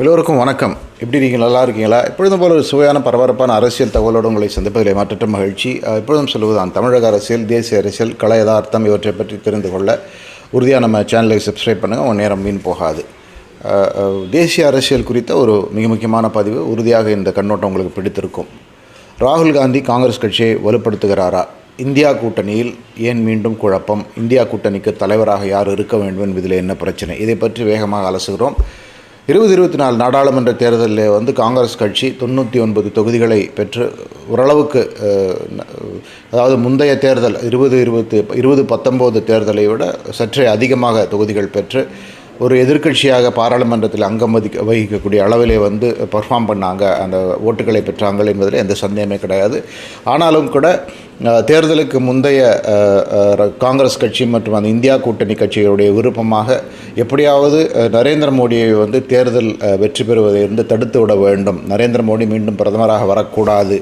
எல்லோருக்கும் வணக்கம். எப்படி நீங்கள் நல்லா இருக்கீங்களா? எப்பொழுதும் போல ஒரு சுவையான பரபரப்பான அரசியல் தகவலோடு உங்களை சந்திப்பதில் மாற்றற்ற மகிழ்ச்சி. எப்பொழுதும் சொல்லுவதுதான் தமிழக அரசியல் தேசிய அரசியல் கலை யதார்த்தம் இவற்றை பற்றி தெரிந்து கொள்ள உறுதியாக நம்ம சேனலை சப்ஸ்கிரைப் பண்ணுங்கள் உங்கள் நேரம் வீண் போகாது. தேசிய அரசியல் குறித்த ஒரு மிக முக்கியமான பதிவு உறுதியாக இந்த கண்ணோட்டம் உங்களுக்கு பிடித்திருக்கும். ராகுல் காந்தி காங்கிரஸ் கட்சியை வலுப்படுத்துகிறாரா? இந்தியா கூட்டணியில் ஏன் மீண்டும் குழப்பம்? இந்தியா கூட்டணிக்கு தலைவராக யார் இருக்க வேண்டும் என்பதில் என்ன பிரச்சனை? இதை பற்றி வேகமாக அலசுகிறோம் இருபது இருபத்தி நாலு நாடாளுமன்ற தேர்தலில் வந்து காங்கிரஸ் கட்சி தொண்ணூற்றி ஒன்பது தொகுதிகளை பெற்று ஓரளவுக்கு அதாவது முந்தைய தேர்தல் இருபது இருபத்து இருபது பத்தொம்போது தேர்தலை விட சற்றே அதிகமாக தொகுதிகள் பெற்று ஒரு எதிர்க்கட்சியாக பாராளுமன்றத்தில் அங்கம் வதிக்க வகிக்கக்கூடிய அளவிலே வந்து பர்ஃபார்ம் பண்ணாங்க. அந்த ஓட்டுகளை பெற்றாங்கள் என்பதில் எந்த சந்தேகமே கிடையாது. ஆனாலும் கூட தேர்தலுக்கு முந்தைய காங்கிரஸ் கட்சி மற்றும் அந்த இந்தியா கூட்டணி கட்சிகளுடைய விருப்பமாக எப்படியாவது நரேந்திர மோடியை வந்து தேர்தல் வெற்றி பெறுவதை இருந்து தடுத்து விட வேண்டும். நரேந்திர மோடி மீண்டும் பிரதமராக வரக்கூடாது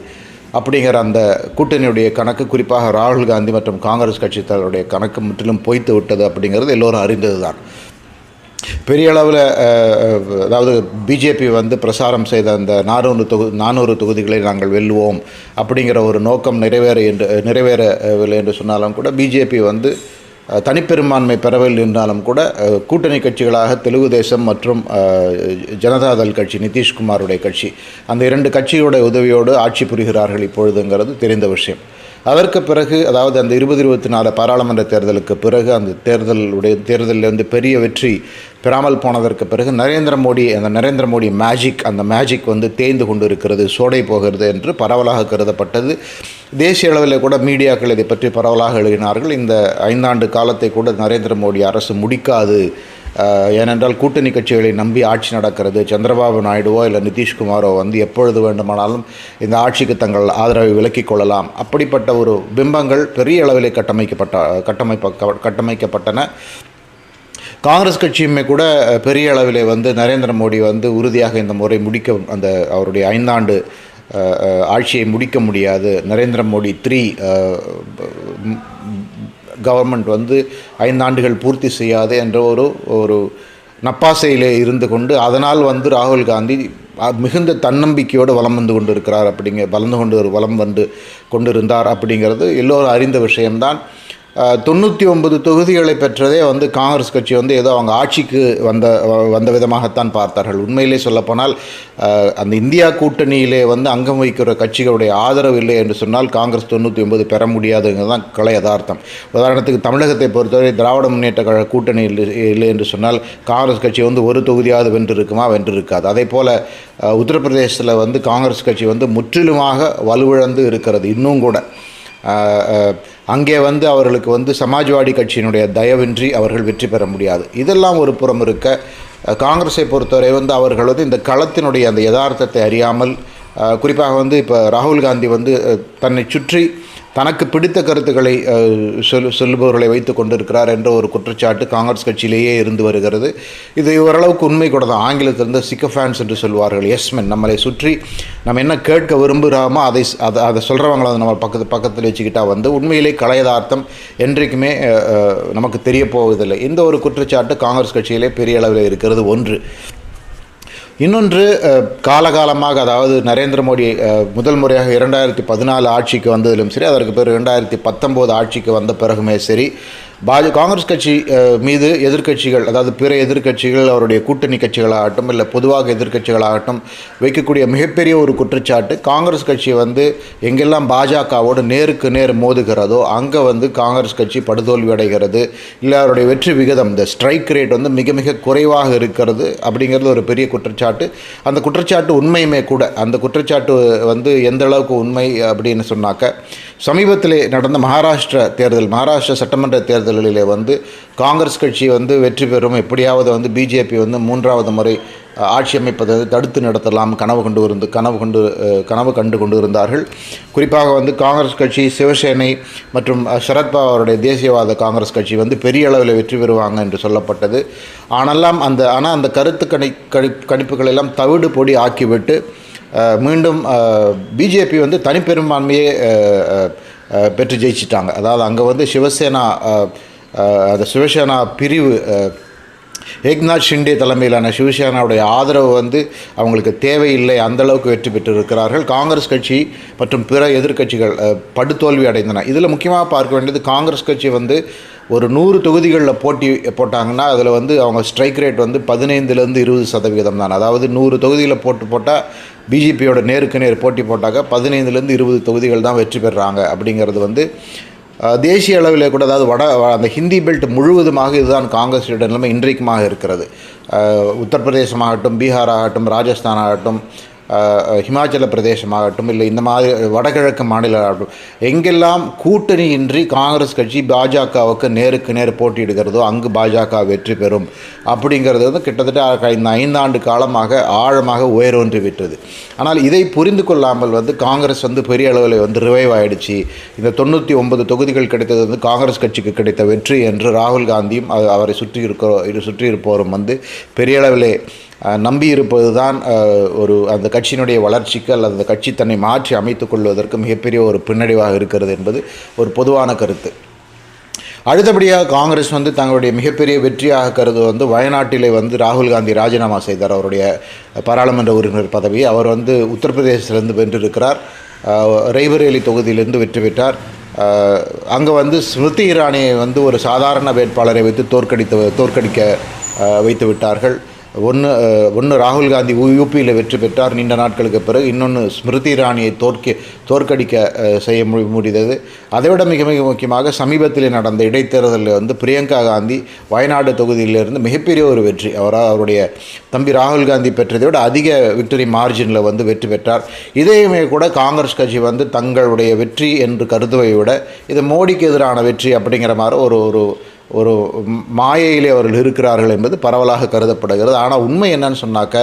அப்படிங்கிற அந்த கூட்டணியுடைய கணக்கு குறிப்பாக ராகுல் காந்தி மற்றும் காங்கிரஸ் கட்சித்தருடைய கணக்கு முற்றிலும் பொய்த்து விட்டது அப்படிங்கிறது எல்லோரும் அறிந்தது தான் பெரிய அளவில் அதாவது பிஜேபி வந்து பிரசாரம் செய்த அந்த நானூறு தொகு நானூறு தொகுதிகளை நாங்கள் வெல்லுவோம் அப்படிங்கிற ஒரு நோக்கம் நிறைவேற என்று நிறைவேறவில்லை என்று சொன்னாலும் கூட பிஜேபி வந்து தனிப்பெரும்பான்மை பெறவில்லை என்றாலும் கூட கூட்டணி கட்சிகளாக தெலுங்கு தேசம் மற்றும் ஜனதாதள் கட்சி நிதிஷ்குமாருடைய கட்சி அந்த இரண்டு கட்சியோட உதவியோடு ஆட்சி புரிகிறார்கள் இப்பொழுதுங்கிறது தெரிந்த விஷயம். அதற்கு பிறகு அதாவது அந்த இருபது இருபத்தி நாலு பாராளுமன்ற தேர்தலுக்கு பிறகு அந்த தேர்தலுடைய தேர்தலில் வந்து பெரிய வெற்றி பெறாமல் போனதற்கு பிறகு நரேந்திர மோடி அந்த நரேந்திர மோடி மேஜிக் அந்த மேஜிக் வந்து தேய்ந்து கொண்டு இருக்கிறது சோடை போகிறது என்று பரவலாக கருதப்பட்டது. தேசிய அளவில் கூட மீடியாக்கள் இதை பற்றி பரவலாக எழுதினார்கள். இந்த ஐந்தாண்டு காலத்தை கூட நரேந்திர மோடி அரசு முடிக்காது ஏனென்றால் கூட்டணி கட்சிகளை நம்பி ஆட்சி நடக்கிறது. சந்திரபாபு நாயுடுவோ இல்லை நிதிஷ்குமாரோ வந்து எப்பொழுது வேண்டுமானாலும் இந்த ஆட்சிக்கு தங்கள் ஆதரவை விலக்கிக் கொள்ளலாம். அப்படிப்பட்ட ஒரு பிம்பங்கள் பெரிய அளவிலே கட்டமைக்கப்பட்ட கட்டமைப்ப கட்டமைக்கப்பட்டன. காங்கிரஸ் கட்சியுமே கூட பெரிய அளவிலே வந்து நரேந்திர மோடி வந்து உறுதியாக இந்த முறை முடிக்க அந்த அவருடைய ஐந்தாண்டு ஆட்சியை முடிக்க முடியாது. நரேந்திர மோடி த்ரீ கவர்மெண்ட் வந்து ஐந்தாண்டுகள் பூர்த்தி செய்யாது என்ற ஒரு ஒரு நப்பாசையிலே இருந்து கொண்டு அதனால் வந்து ராகுல் காந்தி மிகுந்த தன்னம்பிக்கையோடு வலம் வந்து கொண்டு இருக்கிறார் அப்படிங்க வளர்ந்து கொண்டு வலம் வந்து கொண்டிருந்தார் அப்படிங்கிறது எல்லோரும் அறிந்த விஷயம்தான். தொண்ணூற்றி ஒன்பது தொகுதிகளை பெற்றதே வந்து காங்கிரஸ் கட்சி வந்து ஏதோ அவங்க ஆட்சிக்கு வந்த வ- வந்த விதமாகத்தான் பார்த்தார்கள். உண்மையிலே சொல்லப்போனால் அந்த இந்தியா கூட்டணியிலே வந்து அங்கம் வகிக்கிற கட்சிகளுடைய ஆதரவு இல்லை என்று சொன்னால் காங்கிரஸ் தொண்ணூற்றி ஒன்பது பெற முடியாதுங்கிறது தான் கலை யதார்த்தம். உதாரணத்துக்கு தமிழகத்தை பொறுத்தவரை திராவிட முன்னேற்ற கழக கூட்டணி இல்லை இல்லை என்று சொன்னால் காங்கிரஸ் கட்சி வந்து ஒரு தொகுதியாவது வென்றிருக்குமா? வென்றிருக்காது. அதே போல் உத்தரப்பிரதேசத்தில் வந்து காங்கிரஸ் கட்சி வந்து முற்றிலுமாக வலுவிழந்து இருக்கிறது. இன்னும் கூட. அங்கே வந்து அவர்களுக்கு வந்து சமாஜ்வாடி கட்சியினுடைய தயவின்றி அவர்கள் வெற்றி பெற முடியாது. இதெல்லாம் ஒரு புறம் இருக்க காங்கிரஸை பொறுத்தவரை வந்து அவர்கள் வந்து இந்த களத்தினுடைய அந்த யதார்த்தத்தை அறியாமல் குறிப்பாக வந்து இப்போ ராகுல் காந்தி வந்து தன்னை சுற்றி தனக்கு பிடித்த கருத்துக்களை சொல் சொல்லுபவர்களை வைத்து கொண்டிருக்கிறார் என்ற ஒரு குற்றச்சாட்டு காங்கிரஸ் கட்சியிலேயே இருந்து வருகிறது. இது ஓரளவுக்கு உண்மை கூட தான். ஆங்கிலத்திலிருந்து சிக்கஃபேன்ஸ் என்று சொல்வார்கள். எஸ்மென் நம்மளை சுற்றி நம்ம என்ன கேட்க விரும்புகிறோமோ அதை அதை அதை சொல்கிறவங்கள நம்ம பக்கத்து பக்கத்தில் வச்சுக்கிட்டால் வந்து உண்மையிலே கலையதார்த்தம் என்றைக்குமே நமக்கு தெரிய போவதில்லை. இந்த ஒரு குற்றச்சாட்டு காங்கிரஸ் கட்சியிலே பெரிய அளவில் இருக்கிறது ஒன்று. இன்னொன்று காலகாலமாக அதாவது நரேந்திர மோடி முதல் முறையாக இரண்டாயிரத்தி பதினாலு ஆட்சிக்கு வந்ததிலும் சரி அதற்கு பிறகு இரண்டாயிரத்தி பத்தொம்போது ஆட்சிக்கு வந்த பிறகுமே சரி பாஜ காங்கிரஸ் கட்சி மீது எதிர்க்கட்சிகள் அதாவது பிற எதிர்க்கட்சிகள் அவருடைய கூட்டணி கட்சிகளாகட்டும் இல்லை பொதுவாக எதிர்க்கட்சிகளாகட்டும் வைக்கக்கூடிய மிகப்பெரிய ஒரு குற்றச்சாட்டு காங்கிரஸ் கட்சி வந்து எங்கெல்லாம் பாஜகவோடு நேருக்கு நேர் மோதுகிறதோ அங்கே வந்து காங்கிரஸ் கட்சி படுதோல்வி அடைகிறது. இல்லை அவருடைய வெற்றி விகிதம் இந்த ஸ்ட்ரைக் ரேட் வந்து மிக மிக குறைவாக இருக்கிறது அப்படிங்கிறது ஒரு பெரிய குற்றச்சாட்டு. அந்த குற்றச்சாட்டு உண்மையுமே கூட அந்த குற்றச்சாட்டு வந்து எந்த அளவுக்கு உண்மை அப்படின்னு சொன்னாக்க சமீபத்திலே நடந்த மகாராஷ்டிரா தேர்தல் மகாராஷ்டிரா சட்டமன்ற தேர்தல்களிலே வந்து காங்கிரஸ் கட்சி வந்து வெற்றி பெறும் எப்படியாவது வந்து பிஜேபி வந்து மூன்றாவது முறை ஆட்சி அமைப்பதை தடுத்து நடத்தலாம் கனவு கொண்டு இருந்து கனவு கொண்டு கனவு கண்டு கொண்டு இருந்தார்கள். குறிப்பாக வந்து காங்கிரஸ் கட்சி சிவசேனை மற்றும் அஹ், சரத்பவாருடைய தேசியவாத காங்கிரஸ் கட்சி வந்து பெரிய அளவில் வெற்றி பெறுவாங்க என்று சொல்லப்பட்டது. ஆனாலாம் அந்த ஆனால் அந்த கருத்து கணி கணி கணிப்புகள் எல்லாம் தவிடு பொடி ஆக்கிவிட்டு மீண்டும் பிஜேபி வந்து தனிப்பெரும்பான்மையை பெற்று ஜெயிச்சிட்டாங்க. அதாவது அங்கே வந்து சிவசேனா அந்த சிவசேனா பிரிவு ஏக்நாத் ஷிண்டே தலைமையிலான சிவசேனாவுடைய ஆதரவு வந்து அவங்களுக்கு தேவையில்லை அந்த அளவுக்கு வெற்றி பெற்றிருக்கிறார்கள். காங்கிரஸ் கட்சி மற்றும் பிற எதிர்க்கட்சிகள் படுதோல்வி அடைந்தன. இதில் முக்கியமாக பார்க்க வேண்டியது காங்கிரஸ் கட்சி வந்து ஒரு நூறு தொகுதிகளில் போட்டி போட்டாங்கன்னா அதில் வந்து அவங்க ஸ்ட்ரைக் ரேட் வந்து பதினைந்துலேருந்து இருபது சதவீதம் தான் அதாவது நூறு தொகுதியில் போட்டு போட்டால் பிஜேபியோட நேருக்கு நேர் போட்டி போட்டாக்க பதினைந்துலேருந்து இருபது தொகுதிகள் தான் வெற்றி பெறுறாங்க அப்படிங்கிறது வந்து தேசிய அளவில் கூட அதாவது வட வ- அந்த ஹிந்தி பெல்ட் முழுவதுமாக இதுதான் காங்கிரஸோட நிலைமை இன்றைக்குமாக இருக்கிறது. அஹ், உத்தரப்பிரதேசமாகட்டும் பீகார் ஆகட்டும் ராஜஸ்தான் ஆகட்டும் ஹிமாச்சல பிரதேசமாகட்டும் இல்லை இந்த மாதிரி வடகிழக்கு மாநிலம் ஆகட்டும் எங்கெல்லாம் கூட்டணியின்றி காங்கிரஸ் கட்சி பாஜகவுக்கு நேருக்கு நேர் போட்டியிடுகிறதோ அங்கு பாஜக வெற்றி பெறும் அப்படிங்கிறது வந்து கிட்டத்தட்ட இந்த ஐந்தாண்டு காலமாக ஆழமாக உயரொன்று விட்டது. ஆனால் இதை புரிந்து கொள்ளாமல் வந்து காங்கிரஸ் வந்து பெரிய அளவில் வந்து ரிவைவ் ஆகிடுச்சு இந்த தொண்ணூற்றி ஒன்பது தொகுதிகள் கிடைத்தது வந்து காங்கிரஸ் கட்சிக்கு கிடைத்த வெற்றி என்று ராகுல் காந்தியும் அவரை சுற்றி இருக்கிற சுற்றி இருப்போரும் வந்து பெரிய அளவிலே நம்பி இருப்பது தான் ஒரு அந்த கட்சியினுடைய வளர்ச்சிக்கு அல்லது அந்த கட்சி தன்னை மாற்றி அமைத்துக் கொள்வதற்கு மிகப்பெரிய ஒரு பின்னடைவாக இருக்கிறது என்பது ஒரு பொதுவான கருத்து. அடுத்தபடியாக காங்கிரஸ் வந்து தங்களுடைய மிகப்பெரிய வெற்றியாக கருது வந்து வயநாட்டிலே வந்து ராகுல் காந்தி ராஜினாமா செய்தார். அவருடைய பாராளுமன்ற உறுப்பினர் பதவி அவர் வந்து உத்தரப்பிரதேசத்திலிருந்து வென்றிருக்கிறார். ரெய்பரேலி தொகுதியிலிருந்து வெற்றி பெற்றார். அங்கே வந்து ஸ்மிருதி இரானியை வந்து ஒரு சாதாரண வேட்பாளரை வைத்து தோற்கடித்து தோற்கடிக்க வைத்து விட்டார்கள் ஒன்று ஒன்று ராகுல் காந்தி யூபியில் வெற்றி பெற்றார் நீண்ட நாட்களுக்கு பிறகு இன்னொன்று ஸ்மிருதி இராணியை தோற்க தோற்கடிக்க செய்ய முடிந்தது. அதைவிட மிக மிக முக்கியமாக சமீபத்தில் நடந்த இடைத்தேர்தலில் வந்து பிரியங்கா காந்தி வயநாடு தொகுதியிலிருந்து மிகப்பெரிய ஒரு வெற்றி. அவரால் அவருடைய தம்பி ராகுல் காந்தி பெற்றதை விட அதிக விக்டரி மார்ஜினில் வந்து வெற்றி பெற்றார். இதையுமே கூட காங்கிரஸ் கட்சி வந்து தங்களுடைய வெற்றி என்று கருதுவை விட இது மோடிக்கு எதிரான வெற்றி அப்படிங்கிற மாதிரி ஒரு ஒரு ஒரு மாயையிலே அவர்கள் இருக்கிறார்கள் என்பது பரவலாக கருதப்படுகிறது. ஆனால் உண்மை என்னன்னு சொன்னாக்க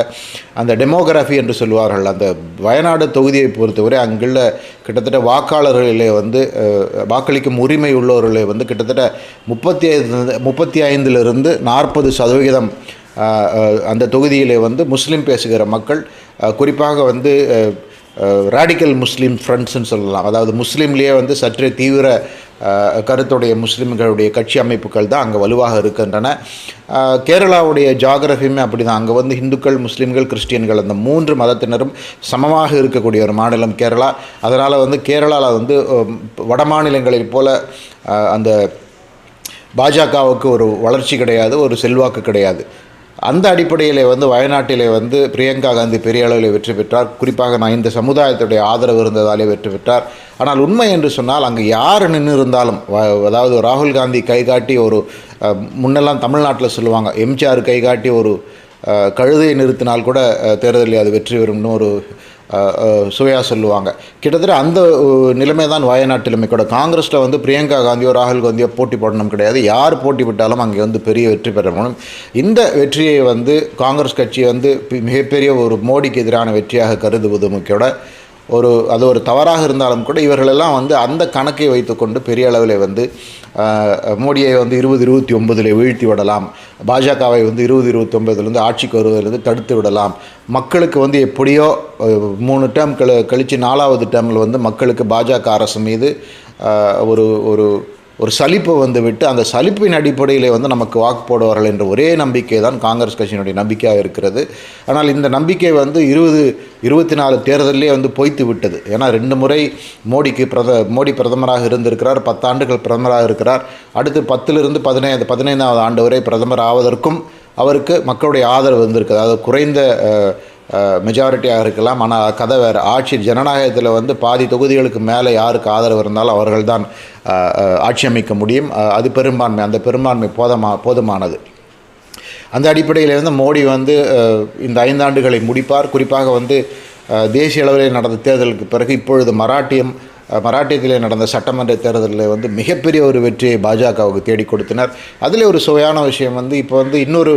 அந்த டெமோகிராஃபி என்று சொல்லுவார்கள் அந்த வயநாடு தொகுதியை பொறுத்தவரை அங்குள்ள கிட்டத்தட்ட வாக்காளர்களிலே வந்து வாக்களிக்கும் உரிமை உள்ளவர்களே வந்து கிட்டத்தட்ட முப்பத்தி ஐந்து முப்பத்தி ஐந்திலிருந்து நாற்பது சதவிகிதம் அந்த தொகுதியிலே வந்து முஸ்லீம் பேசுகிற மக்கள் குறிப்பாக வந்து ரேடிக்கல் முஸ்லீம் ஃப்ரெண்ட்ஸ்னு சொல்லலாம். அதாவது முஸ்லீம்லேயே வந்து சற்றே தீவிர கருத்துடைய முஸ்லீம்களுடைய கட்சி அமைப்புகள் தான் அங்கே வலுவாக இருக்கின்றன. கேரளாவுடைய ஜாகிரபியுமே அப்படி தான் அங்கே வந்து இந்துக்கள் முஸ்லீம்கள் கிறிஸ்டியன்கள் அந்த மூன்று மதத்தினரும் சமமாக இருக்கக்கூடிய ஒரு மாநிலம் கேரளா. அதனால் வந்து கேரளாவில் வந்து வட மாநிலங்களைப் போல் அந்த பாஜகவுக்கு ஒரு வளர்ச்சி கிடையாது ஒரு செல்வாக்கு கிடையாது. அந்த அடிப்படையில் வந்து வயநாட்டிலே வந்து பிரியங்கா காந்தி பெரிய அளவில் வெற்றி பெற்றார். குறிப்பாக நான் இந்த சமுதாயத்துடைய ஆதரவு இருந்ததாலே வெற்றி பெற்றார். ஆனால் உண்மை என்று சொன்னால் அங்கே யார் நின்று இருந்தாலும் அதாவது ராகுல் காந்தி கை காட்டி ஒரு முன்னெல்லாம் தமிழ்நாட்டில் சொல்லுவாங்க எம்ஜிஆர் கை காட்டி ஒரு கழுதை கழுதையை நிறுத்தினால் கூட தேர்தலில் அது வெற்றி பெறும்னு ஒரு சுவையாக சொல்லுவாங்க. கிட்டத்தட்ட அந்த நிலைமை தான் வயநாட்டிலுமே கூட. காங்கிரஸில் வந்து பிரியங்கா காந்தியோ ராகுல் காந்தியோ போட்டி போடணும் கிடையாது. யார் போட்டி விட்டாலும் அங்கே வந்து பெரிய வெற்றி பெறணும் இந்த வெற்றியை வந்து காங்கிரஸ் கட்சி வந்து மிகப்பெரிய ஒரு மோடிக்கு எதிரான வெற்றியாக கருதுவது முக்கியோட ஒரு அது ஒரு தவறாக இருந்தாலும் கூட இவர்களெல்லாம் வந்து அந்த கணக்கை வைத்துக்கொண்டு பெரிய அளவில் வந்து மோடியை வந்து இருபது இருபத்தி ஒன்பதில் வீழ்த்தி விடலாம். பாஜகவை வந்து இருபது இருபத்தி ஒன்பதுலேருந்து ஆட்சிக்கு வருவதிலிருந்து தடுத்து விடலாம். மக்களுக்கு வந்து எப்படியோ மூணு டேர்ம் கழி கழித்து நாலாவது டேர்மில் வந்து மக்களுக்கு பாஜக அரசு மீது ஒரு ஒரு ஒரு சலிப்பு வந்துவிட்டு அந்த சலிப்பின் அடிப்படையிலே வந்து நமக்கு வாக்கு போடுவார்கள் என்ற ஒரே நம்பிக்கை தான் காங்கிரஸ் கட்சியினுடைய நம்பிக்கையாக இருக்கிறது. ஆனால் இந்த நம்பிக்கை வந்து இருபது இருபத்தி நாலு தேர்தலிலே வந்து பொய்த்து விட்டது. ஏன்னா ரெண்டு முறை மோடிக்கு பிரத மோடி பிரதமராக இருந்திருக்கிறார் பத்தாண்டுகள் பிரதமராக இருக்கிறார். அடுத்து பத்திலிருந்து பதினைந்து பதினைந்தாவது ஆண்டு வரை பிரதமர் ஆவதற்கும் அவருக்கு மக்களுடைய ஆதரவு வந்திருக்கு அதாவது குறைந்த மெஜாரிட்டியாக இருக்கலாம். ஆனால் கதை வேறு. ஆட்சி ஜனநாயகத்தில் வந்து பாதி தொகுதிகளுக்கு மேலே யாருக்கு ஆதரவு இருந்தாலும் அவர்கள்தான் தான் ஆட்சி அமைக்க முடியும். அது பெரும்பான்மை அந்த பெரும்பான்மை போதமா போதுமானது. அந்த அடிப்படையிலிருந்து மோடி வந்து இந்த ஐந்தாண்டுகளை முடிப்பார். குறிப்பாக வந்து தேசிய அளவில் நடந்த தேர்தலுக்கு பிறகு இப்பொழுது மராட்டியம் மராட்டியத்திலே நடந்த சட்டமன்ற தேர்தலில் வந்து மிகப்பெரிய ஒரு வெற்றியை பாஜகவுக்கு தேடி கொடுத்தனர். அதில் ஒரு சுவையான விஷயம் வந்து இப்போ வந்து இன்னொரு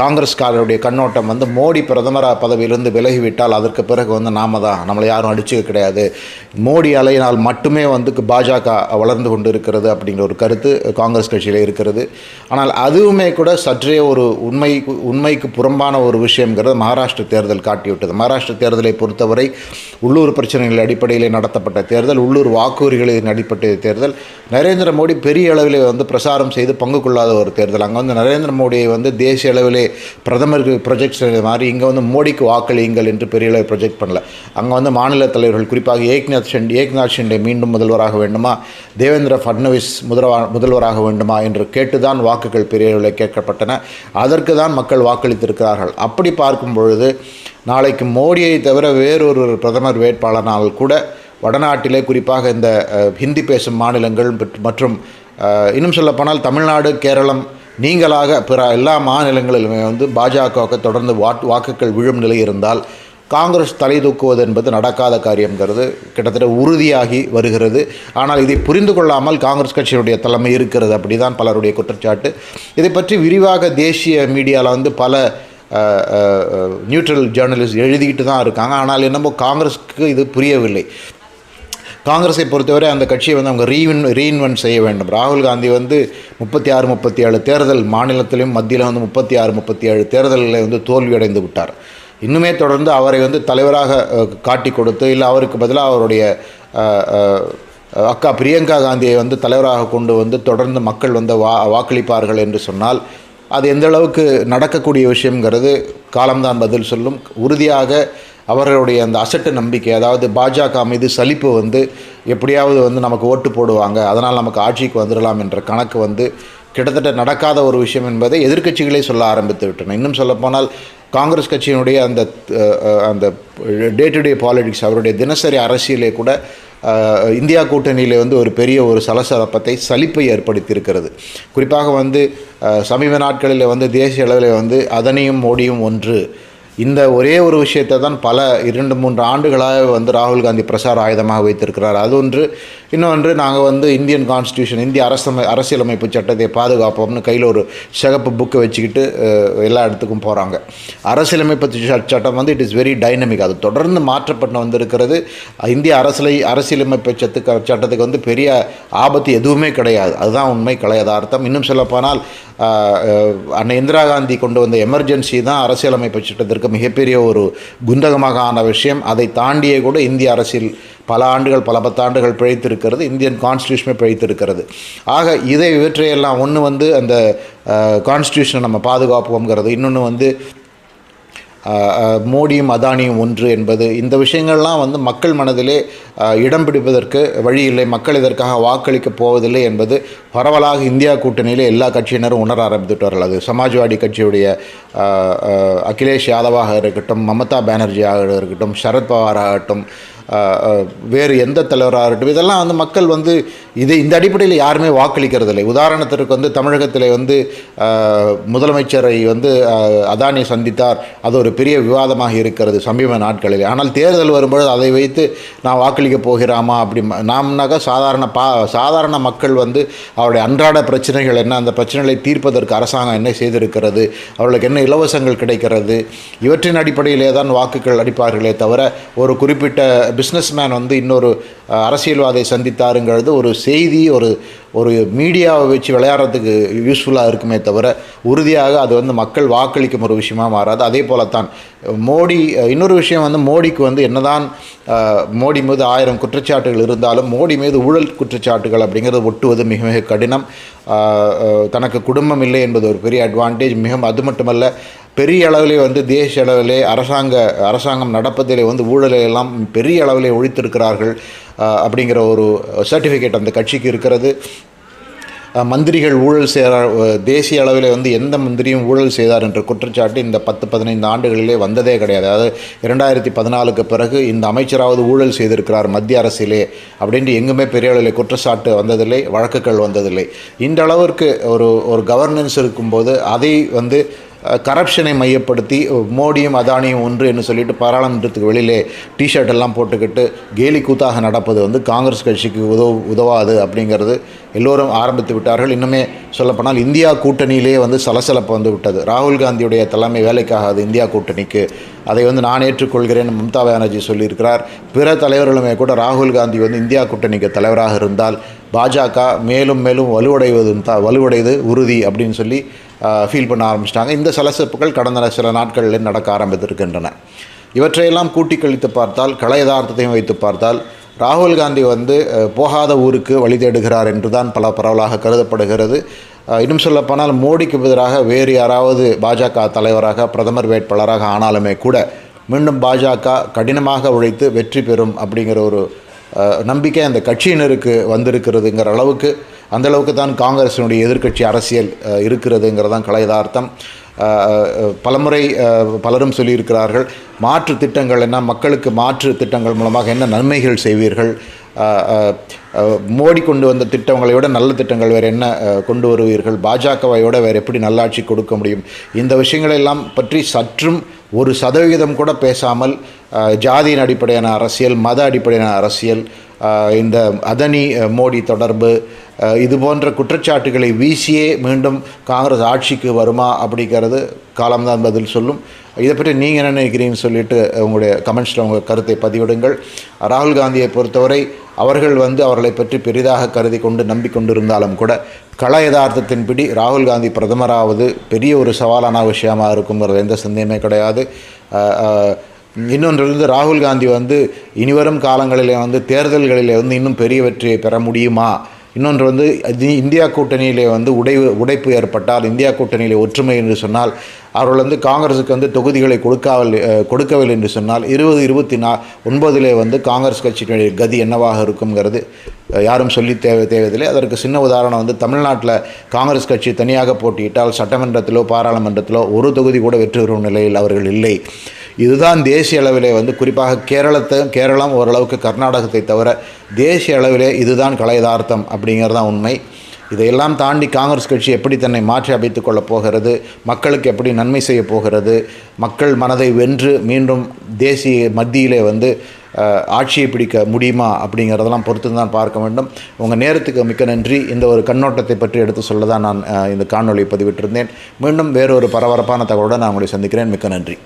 காங்கிரஸ்காரருடைய கண்ணோட்டம் வந்து மோடி பிரதமர் பதவியிலிருந்து விலகிவிட்டால் அதற்கு பிறகு வந்து நாம தான் நம்மளை யாரும் அடிச்சுக்க கிடையாது. மோடி அலையினால் மட்டுமே வந்து பாஜக வளர்ந்து கொண்டு இருக்கிறது அப்படிங்கிற ஒரு கருத்து காங்கிரஸ் கட்சியில் இருக்கிறது. ஆனால் அதுவுமே கூட சற்றே ஒரு உண்மை உண்மைக்கு புறம்பான ஒரு விஷயங்கிறது மகாராஷ்டிர தேர்தல் காட்டிவிட்டது. மகாராஷ்டிர தேர்தலை பொறுத்தவரை உள்ளூர் பிரச்சனைகள் அடிப்படையில் நடத்தப்பட்ட தேர்தல் உள்ளூர் வாக்குறுதிகளின் அடிப்படை தேர்தல். நரேந்திர மோடி பெரிய அளவில் வந்து பிரசாரம் செய்து பங்கு கொள்ளாத ஒரு தேர்தல். அங்கே வந்து நரேந்திர மோடியை வந்து தேசிய அளவிலே பிரதமருக்கு ப்ரொஜெக்ட் மாதிரி இங்கே வந்து மோடிக்கு வாக்களியுங்கள் என்று பெரிய அளவில் ப்ரொஜெக்ட் பண்ணல. அங்கே வந்து மாநில தலைவர்கள் குறிப்பாக ஏக்நாத் ஷிண்டே ஏக்நாத் ஷிண்டே மீண்டும் முதல்வராக வேண்டுமா? தேவேந்திர ஃபட்னவிஸ் முதல்வா முதல்வராக வேண்டுமா என்று கேட்டுதான் வாக்குகள் பெரிய அளவில் கேட்கப்பட்டன. அதற்கு தான் மக்கள் வாக்களித்திருக்கிறார்கள். அப்படி பார்க்கும் பொழுது நாளைக்கு மோடியை தவிர வேறொரு பிரதமர் வேட்பாளரால் கூட வடநாட்டிலே குறிப்பாக இந்த ஹிந்தி பேசும் மாநிலங்கள் மற்றும் இன்னும் சொல்லப்போனால் தமிழ்நாடு கேரளம் நீங்களாக பிற எல்லா மாநிலங்களிலுமே வந்து பாஜகவுக்கு தொடர்ந்து வாட் வாக்குகள் விழும் நிலை இருந்தால் காங்கிரஸ் தலை தூக்குவது என்பது நடக்காத காரியங்கிறது கிட்டத்தட்ட உறுதியாகி வருகிறது. ஆனால் இதை புரிந்து கொள்ளாமல் காங்கிரஸ் கட்சியினுடைய தலைமை இருக்கிறது அப்படி தான் பலருடைய குற்றச்சாட்டு. இதை பற்றி விரிவாக தேசிய மீடியாவில் வந்து பல நியூட்ரல் ஜேர்னலிஸ்ட் எழுதிக்கிட்டு தான் இருக்காங்க. ஆனால் என்னமோ காங்கிரஸுக்கு இது புரியவில்லை. காங்கிரஸை பொறுத்தவரை அந்த கட்சியை வந்து அவங்க ரீவின் ரீஇன்வென்ட் செய்ய வேண்டும். ராகுல் காந்தி வந்து முப்பத்தி ஆறு முப்பத்தி ஏழு தேர்தல் மாநிலத்திலும் மத்தியில் வந்து முப்பத்தி ஆறு முப்பத்தி ஏழு தேர்தலில் வந்து தோல்வியடைந்து விட்டார். இன்னுமே தொடர்ந்து அவரை வந்து தலைவராக காட்டி கொடுத்து இல்லை அவருக்கு பதிலாக அவருடைய அக்கா பிரியங்கா காந்தியை வந்து தலைவராக கொண்டு வந்து தொடர்ந்து மக்கள் வந்து வா வாக்களிப்பார்கள் என்று சொன்னால் அது எந்த அளவுக்கு நடக்கக்கூடிய விஷயங்கிறது காலம்தான் பதில் சொல்லும். உறுதியாக அவர்களுடைய அந்த அசட்டு நம்பிக்கை அதாவது பாஜக மீது சலிப்பு வந்து எப்படியாவது வந்து நமக்கு ஓட்டு போடுவாங்க அதனால் நமக்கு ஆட்சிக்கு வந்துடலாம் என்ற கணக்கு வந்து கிட்டத்தட்ட நடக்காத ஒரு விஷயம் என்பதை எதிர்க்கட்சிகளே சொல்ல ஆரம்பித்து விட்டன. இன்னும் சொல்லப்போனால் காங்கிரஸ் கட்சியினுடைய அந்த அந்த டே டு டே பாலிடிக்ஸ் அவருடைய தினசரி அரசியலே கூட இந்தியா கூட்டணியிலே வந்து ஒரு பெரிய ஒரு சலசலப்பத்தை சலிப்பை ஏற்படுத்தியிருக்கிறது. குறிப்பாக வந்து சமீப நாட்களில் வந்து தேசிய அளவில் வந்து அதனையும் மோடியும் ஒன்று. இந்த ஒரே ஒரு விஷயத்தை தான் பல இரண்டு மூன்று ஆண்டுகளாக வந்து ராகுல் காந்தி பிரசார ஆயுதமாக வைத்திருக்கிறார். அது ஒன்று. இன்னொன்று நாங்கள் வந்து இந்தியன் கான்ஸ்டியூஷன் இந்திய அரசமை அரசியலமைப்பு சட்டத்தை பாதுகாப்போம்னு கையில் ஒரு சிகப்பு புக்கை வச்சுக்கிட்டு எல்லா இடத்துக்கும் போகிறாங்க அரசியலமைப்பு சட்டம் வந்து இட் இஸ் வெரி டைனமிக் அது தொடர்ந்து மாற்றப்பட்டு வந்திருக்கிறது. இந்திய அரசியலை அரசியலமைப்பு சத்துக்கு சட்டத்துக்கு வந்து பெரிய ஆபத்து எதுவுமே கிடையாது. அதுதான் உண்மை கலை அர்த்தம் இன்னும் சொல்லப்போனால் அன்னை இந்திரா காந்தி கொண்டு வந்த எமர்ஜென்சி தான் அரசியலமைப்பு சட்டத்திற்கு மிகப்பெரிய ஒரு குந்தகமாக ஆன விஷயம். அதை தாண்டியே கூட இந்திய அரசியல் பல ஆண்டுகள் பல பத்தாண்டுகள் பிழைத்திருக்கிறது. இந்தியன் கான்ஸ்டியூஷனே பிழைத்திருக்கிறது. ஆக இதை இவற்றையெல்லாம் ஒன்று வந்து அந்த கான்ஸ்டியூஷனை நம்ம பாதுகாப்போங்கிறது இன்னொன்று வந்து மோடியும் அதானியும் ஒன்று என்பது இந்த விஷயங்கள்லாம் வந்து மக்கள் மனதிலே இடம் பிடிப்பதற்கு வழி இல்லை மக்கள் இதற்காக வாக்களிக்கப் போவதில்லை என்பது பரவலாக இந்தியா கூட்டணியிலே எல்லா கட்சியினரும் உணர ஆரம்பித்துட்டார்கள் அது சமாஜ்வாடி கட்சியுடைய அகிலேஷ் யாதவாக இருக்கட்டும் மமதா பானர்ஜியாக இருக்கட்டும் சரத்பவாராகட்டும் வேறு எந்த தலைவராக இருக்கட்டும் இதெல்லாம் வந்து மக்கள் வந்து இது இந்த அடிப்படையில் யாருமே வாக்களிக்கிறதில்லை. உதாரணத்திற்கு வந்து தமிழகத்தில் வந்து முதலமைச்சரை வந்து அதானி சந்தித்தார். அது ஒரு பெரிய விவாதமாக இருக்கிறது சமீப நாட்களில். ஆனால் தேர்தல் வரும்பொழுது அதை வைத்து நான் வாக்களிக்க போகிறாமா? அப்படி ம- நாம்னாக்கா சாதாரண பா சாதாரண மக்கள் வந்து அவருடைய அன்றாட பிரச்சனைகள் என்ன? அந்த பிரச்சனைகளை தீர்ப்பதற்கு அரசாங்கம் என்ன செய்திருக்கிறது? அவர்களுக்கு என்ன இலவசங்கள் கிடைக்கிறது? இவற்றின் அடிப்படையிலே தான் வாக்குகள் அடிப்பார்களே தவிர ஒரு குறிப்பிட்ட பிஸ்னஸ் மேன் வந்து இன்னொரு அரசியல்வாதை சந்தித்தாருங்கிறது ஒரு செய்தி ஒரு ஒரு மீடியாவை வச்சு விளையாடுறதுக்கு யூஸ்ஃபுல்லாக இருக்குமே தவிர உறுதியாக அது வந்து மக்கள் வாக்களிக்கும் ஒரு விஷயமாக மாறாது. அதே போல தான் மோடி இன்னொரு விஷயம் வந்து மோடிக்கு வந்து என்னதான் மோடி மீது ஆயிரம் குற்றச்சாட்டுகள் இருந்தாலும் மோடி மீது ஊழல் குற்றச்சாட்டுகள் அப்படிங்கிறது ஒட்டுவது மிக மிக கடினம். தனக்கு குடும்பம் இல்லை என்பது ஒரு பெரிய அட்வான்டேஜ் மிகவும் அது மட்டுமல்ல பெரிய அளவிலே வந்து தேசிய அளவிலே அரசாங்க அரசாங்கம் நடப்பதிலே வந்து ஊழலை எல்லாம் பெரிய அளவிலே ஒழித்திருக்கிறார்கள். அப்படிங்கிற ஒரு சர்டிஃபிகேட் அந்த கட்சிக்கு இருக்கிறது. மந்திரிகள் ஊழல் செய்கிறார் தேசிய அளவில் வந்து எந்த மந்திரியும் ஊழல் செய்தார் என்ற குற்றச்சாட்டு இந்த பத்து பதினைந்து ஆண்டுகளிலே வந்ததே கிடையாது. அதாவது இரண்டாயிரத்தி பதினாலுக்கு பிறகு இந்த அமைச்சராவது ஊழல் செய்திருக்கிறார் மத்திய அரசிலே அப்படின்ட்டு எங்குமே பெரிய அளவில் குற்றச்சாட்டு வந்ததில்லை வழக்குகள் வந்ததில்லை. இந்த அளவிற்கு ஒரு ஒரு கவர்னன்ஸ் இருக்கும்போது அதை வந்து கரப்ஷனை மையப்படுத்தி மோடியும் அதானியும் ஒன்று என்று சொல்லிட்டு பாராளுமன்றத்துக்கு வெளியிலே டிஷர்ட் எல்லாம் போட்டுக்கிட்டு கேலி கூத்தாக நடப்பது வந்து காங்கிரஸ் கட்சிக்கு உதவு உதவாது அப்படிங்கிறது எல்லோரும் ஆரம்பித்து விட்டார்கள். இன்னுமே சொல்லப்போனால் இந்தியா கூட்டணியிலே வந்து சலசலப்பு வந்து விட்டது. ராகுல் காந்தியுடைய தலைமை வேலைக்காகாது இந்தியா கூட்டணிக்கு. அதை வந்து நான் ஏற்றுக்கொள்கிறேன் மம்தா பானர்ஜி சொல்லியிருக்கிறார். பிற தலைவர்களுமே கூட ராகுல் காந்தி வந்து இந்தியா கூட்டணிக்கு தலைவராக இருந்தால் பாஜக மேலும் மேலும் வலுவடைவது த வலுவடைவது உறுதி அப்படின்னு சொல்லி ஃபீல் பண்ண ஆரம்பிச்சிட்டாங்க. இந்த சலசப்புகள் கடந்த சில நாட்களில் நடக்க ஆரம்பித்திருக்கின்றன. இவற்றையெல்லாம் கூட்டி கழித்து பார்த்தால் கலை யதார்த்தத்தையும் வைத்து பார்த்தால் ராகுல் காந்தி வந்து போகாத ஊருக்கு வழி தேடுகிறார் என்று தான் பல பரவலாக கருதப்படுகிறது. இன்னும் சொல்லப்போனால் மோடிக்கு எதிராக வேறு யாராவது பாஜக தலைவராக பிரதமர் வேட்பாளராக ஆனாலுமே கூட மீண்டும் பாஜக கடினமாக உழைத்து வெற்றி பெறும் அப்படிங்கிற ஒரு நம்பிக்கை அந்த கட்சியினருக்கு வந்திருக்கிறதுங்கிற அளவுக்கு அந்தளவுக்கு தான் காங்கிரஸினுடைய எதிர்க்கட்சி அரசியல் இருக்கிறதுங்கிறதான் கலையதார்த்தம். பலமுறை பலரும் சொல்லியிருக்கிறார்கள். மாற்று திட்டங்கள் என்ன? மக்களுக்கு மாற்று திட்டங்கள் மூலமாக என்ன நன்மைகள் செய்வீர்கள்? மோடி கொண்டு வந்த திட்டங்களை விட நல்ல திட்டங்கள் வேறு என்ன கொண்டு வருவீர்கள்? பாஜகவையோட வேறு எப்படி நல்லாட்சி கொடுக்க முடியும்? இந்த விஷயங்களெல்லாம் பற்றி சற்றும் ஒரு சதவிகிதம் கூட பேசாமல் ஜாதியின் அடிப்படையான அரசியல் மத அடிப்படையான அரசியல் இந்த அதனி மோடி தொடர்பு இது போன்ற குற்றச்சாட்டுகளை வீசியே மீண்டும் காங்கிரஸ் ஆட்சிக்கு வருமா அப்படிங்கிறது காலம்தான் பதில் சொல்லும். இதை பற்றி நீங்கள் என்ன நினைக்கிறீங்கன்னு சொல்லிட்டு உங்களுடைய கமெண்ட்ஸில் உங்கள் கருத்தை பதிவிடுங்கள். ராகுல் காந்தியை பொறுத்தவரை அவர்கள் வந்து அவர்களை பற்றி பெரிதாக கருதி கொண்டு நம்பிக்கொண்டிருந்தாலும் கூட கள யதார்த்தத்தின்படி ராகுல் காந்தி பிரதமராவது பெரிய ஒரு சவாலான விஷயமாக இருக்குங்கிறது எந்த சந்தேகமே கிடையாது. இன்னொன்று வந்து ராகுல் காந்தி வந்து இனிவரும் காலங்களிலே வந்து தேர்தல்களிலே வந்து இன்னும் பெரிய வெற்றியை பெற முடியுமா? இன்னொன்று வந்து இந்தியா கூட்டணியிலே வந்து உடைவு உடைப்பு ஏற்பட்டால் இந்தியா கூட்டணியிலே ஒற்றுமை என்று சொன்னால் அவர்கள் வந்து காங்கிரஸுக்கு வந்து தொகுதிகளை கொடுக்காவில் கொடுக்கவில்லை என்று சொன்னால் இருபது இருபத்தி நா ஒன்பதிலே வந்து காங்கிரஸ் கட்சியினுடைய கதி என்னவாக இருக்குங்கிறது யாரும் சொல்லி தேவை தேவையில்லை. அதற்கு சின்ன உதாரணம் வந்து தமிழ்நாட்டில் காங்கிரஸ் கட்சி தனியாக போட்டியிட்டால் சட்டமன்றத்திலோ பாராளுமன்றத்திலோ ஒரு தொகுதி கூட வெற்றி பெறும் நிலையில் அவர்கள் இல்லை. இதுதான் தேசிய அளவிலே வந்து குறிப்பாக கேரளத்தை கேரளம் ஓரளவுக்கு கர்நாடகத்தை தவிர தேசிய அளவிலே இதுதான் கலையதார்த்தம் அப்படிங்கிறது தான் உண்மை. இதையெல்லாம் தாண்டி காங்கிரஸ் கட்சி எப்படி தன்னை மாற்றி அமைத்துக் கொள்ளப் போகிறது மக்களுக்கு எப்படி நன்மை செய்ய போகிறது மக்கள் மனதை வென்று மீண்டும் தேசிய மத்தியிலே வந்து ஆட்சியை பிடிக்க முடியுமா அப்படிங்கிறதெல்லாம் பொறுத்து தான் பார்க்க வேண்டும். உங்கள் நேரத்துக்கு மிக்க நன்றி. இந்த ஒரு கண்ணோட்டத்தை பற்றி எடுத்து சொல்ல தான் நான் இந்த காணொலியை பதிவிட்டிருந்தேன். மீண்டும் வேறொரு பரபரப்பான தகவலுடன் நான் உங்களை சந்திக்கிறேன். மிக்க நன்றி.